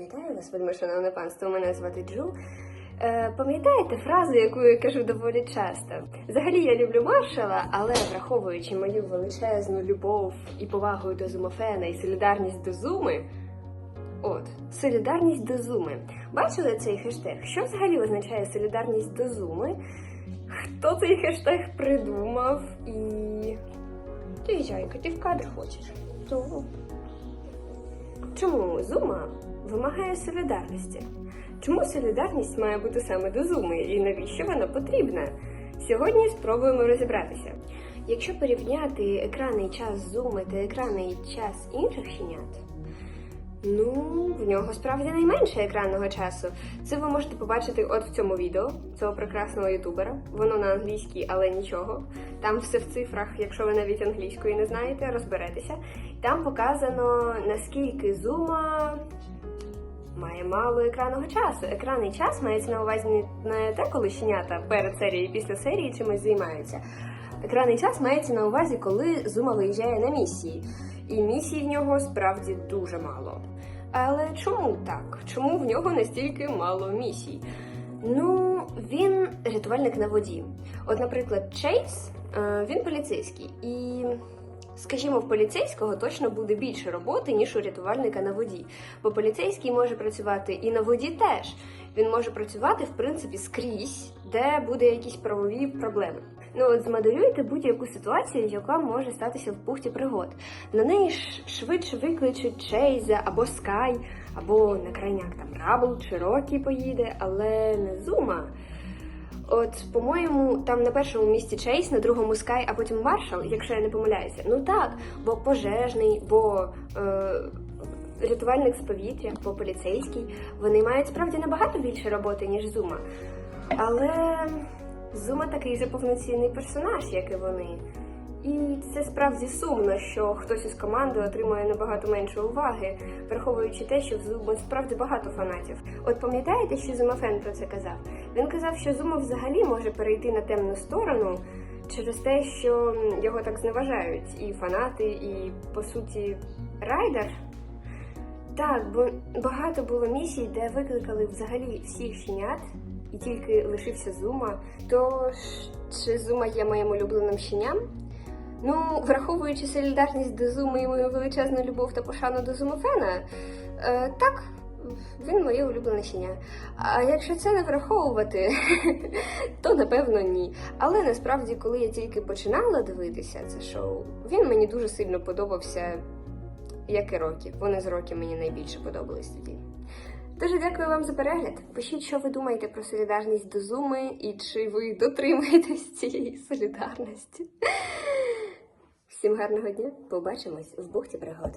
Вітаю вас, вельмишановне панство. Мене звати Джу. Е, пам'ятаєте фразу, яку я кажу доволі часто? Взагалі я люблю маршала, але враховуючи мою величезну любов і повагу до зумофена і солідарність до зуми. От, солідарність до зуми. Бачили цей хештег? Що взагалі означає солідарність до зуми? Хто цей хештег придумав? І. Ти, зайка, ти в кадр хочеш? То Чому Зума вимагає солідарності? Чому солідарність має бути саме до Зуми і навіщо вона потрібна? Сьогодні спробуємо розібратися. Якщо порівняти екранний час Зуми та екранний час інших щенят, ну, в нього справді найменше екранного часу. Це ви можете побачити от в цьому відео цього прекрасного ютубера. Воно на англійській, але нічого. Там все в цифрах, якщо ви навіть англійської не знаєте, розберетеся. Там показано наскільки зума має мало екранного часу. Екранний час мається на увазі не те, коли щенята перед серією і після серії чимось займаються. Екранний час мається на увазі, коли зума виїжджає на місії. І місій в нього справді дуже мало. Але чому так? Чому в нього настільки мало місій? Ну, він рятувальник на воді. От, наприклад, Чейз, е, він поліцейський, і, скажімо, в поліцейського точно буде більше роботи, ніж у рятувальника на воді. Бо поліцейський може працювати і на воді теж. Він може працювати, в принципі, скрізь, де буде якісь правові проблеми. Ну от змоделюйте будь-яку ситуацію, яка може статися в пухті пригод. На неї швидше викличуть Чейза або Скай, або на крайняк там Рабл чи Рокі поїде, але не Зума. От, по-моєму, там на першому місці Чейз, на другому Скай, а потім Маршал, якщо я не помиляюся. Ну так, бо пожежний, бо е, рятувальник з повітря, бо поліцейський. Вони мають справді набагато більше роботи, ніж Зума. Але Зума такий же повноцінний персонаж, як і вони. І це справді сумно, що хтось із команди отримує набагато менше уваги, враховуючи те, що в Зума справді багато фанатів. От пам'ятаєте, що Зумафен про це казав? Він казав, що Зума взагалі може перейти на темну сторону через те, що його так зневажають і фанати, і по суті райдер. Так, бо багато було місій, де викликали взагалі всіх щенят, і тільки лишився Зума. То ж, чи Зума є моїм улюбленим щеням? Ну, враховуючи солідарність до Зуми і мою величезну любов та пошану до Зумофена, е, так, він моє улюблене щеня. А якщо це не враховувати, то напевно ні. Але насправді, коли я тільки починала дивитися це шоу, він мені дуже сильно подобався, як і Рокі. Вони з Рокі мені найбільше подобались тоді. Дуже дякую вам за перегляд. Пишіть, що ви думаєте про солідарність до Зуми і чи ви дотримуєтесь цієї солідарності. Всім гарного дня! Побачимось в бухті пригод.